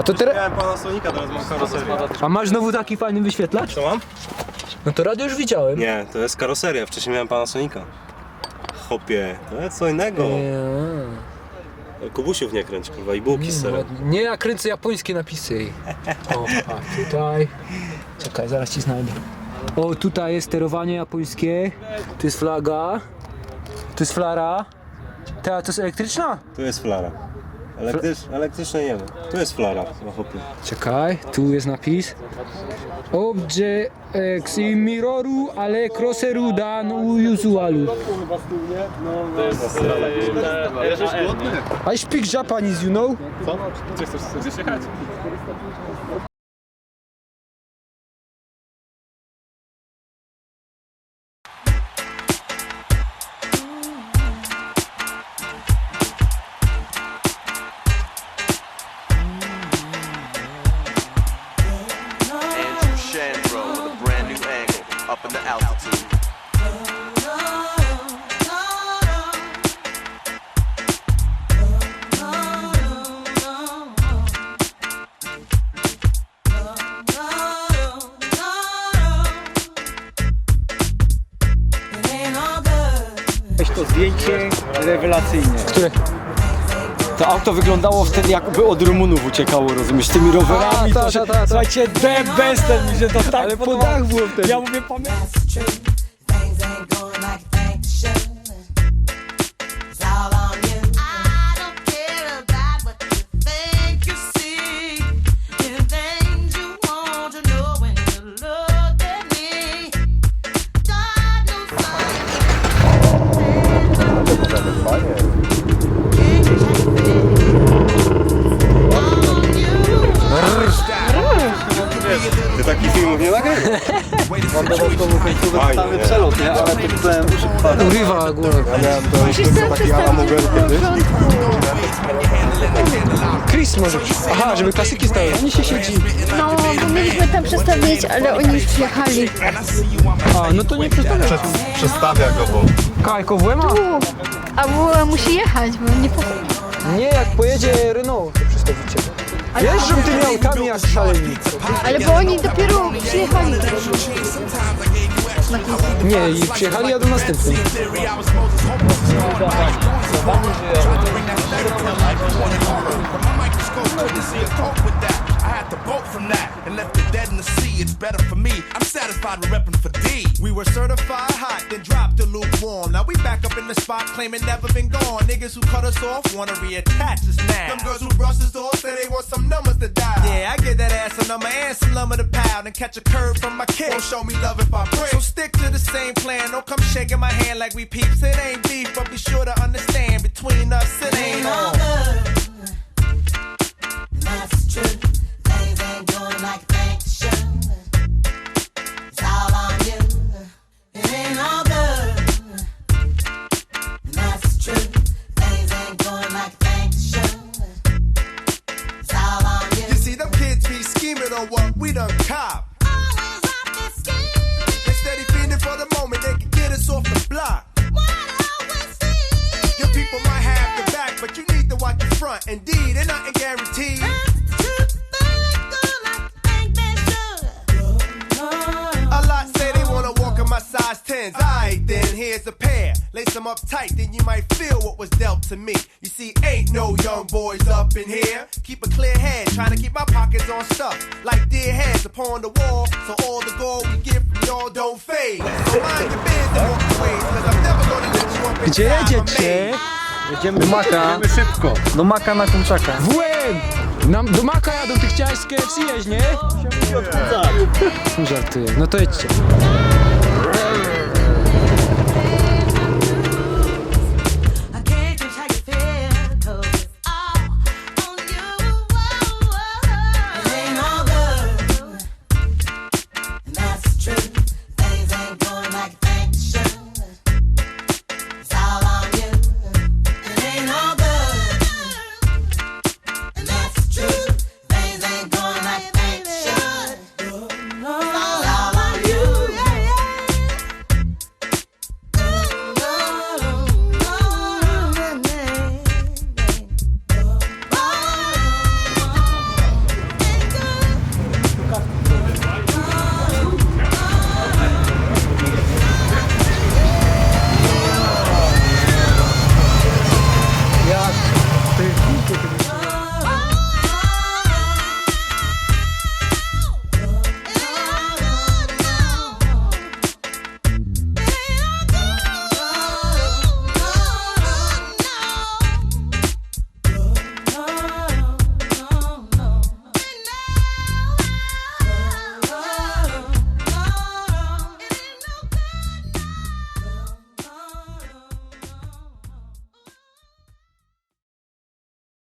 A to teraz... Miałem pana Sonika, teraz mam karoserię. A masz znowu taki fajny wyświetlacz? Co mam? No to radio już widziałem. Nie, to jest karoseria. Wcześniej miałem pana Sonika. Hopie, to jest co innego. Eee, Kubusiów nie kręć, kurwa, i bułki z serem. ładnie. Nie, ja kręcę japońskie napisy. O, a tutaj... Czekaj, zaraz ci znajdę. O, tutaj jest sterowanie japońskie. Tu jest flaga. Tu jest flara. Ta, to jest elektryczna? Tu jest flara. Elektrycz, elektrycznej nie ma. Tu jest flara, no hopie. Czekaj, tu jest napis. Obje ex miroru ale crosseru dan usualu. I speak Japanese, you know? Andrew up in the altitude. to zdjęcie rewelacyjne. Które? To auto wyglądało wtedy jakby od Rumunów uciekało, rozumiesz, z tymi rowerami. A, ta, to, ta, ta, ta. Słuchajcie, The Best, mi się to tak Ale po podobało. dach było wtedy. Ja mówię, pamiętam. Taki Alamogel kiedyś. Chris może. Aha, żeby klasyki stały. Oni się siedzi. No, bo mieliśmy tam przestawić, ale oni już przyjechali. A, no to nie przestawia. Przestawia go, bo... Kajko WMA? U, a była musi jechać, bo nie po... Nie, jak pojedzie Renault, to przestawicie. Jeżdżą tymi autami jak szaleni. Ale bo oni dopiero przyjechali. Nie, i przyjechali, jadą następnym. I It's better for me. I'm satisfied with repping for D. We were certified hot, then dropped the lukewarm. Now we back up in the spot, claiming never been gone. Niggas who cut us off wanna reattach us now. Them girls who brush us off say they want some numbers to dial. Yeah, I get that ass a number and some lumber to pound and catch a curve from my kid. Won't show me love if I break. So stick to the same plan. Don't come shaking my hand like we peeps. It ain't beef, but be sure to understand between us it ain't all on. Lace them up tight, then you might feel what was dealt to me. You see, ain't no young boys up in here. Keep a clear head, trying to keep my pockets on stuff. Like dear heads upon the wall, so all the gold we get from y'all don't fade. So mind your biz and walk away, cause I'm never gonna let you up and Gdzie jedziecie? Jedziemy do Maka. szybko. Do Maka na Kumczaka. WM! Nam do Maka jadą, ty chciałeś z KFC jeść, nie? Żartuję, no to jedźcie. Дякую.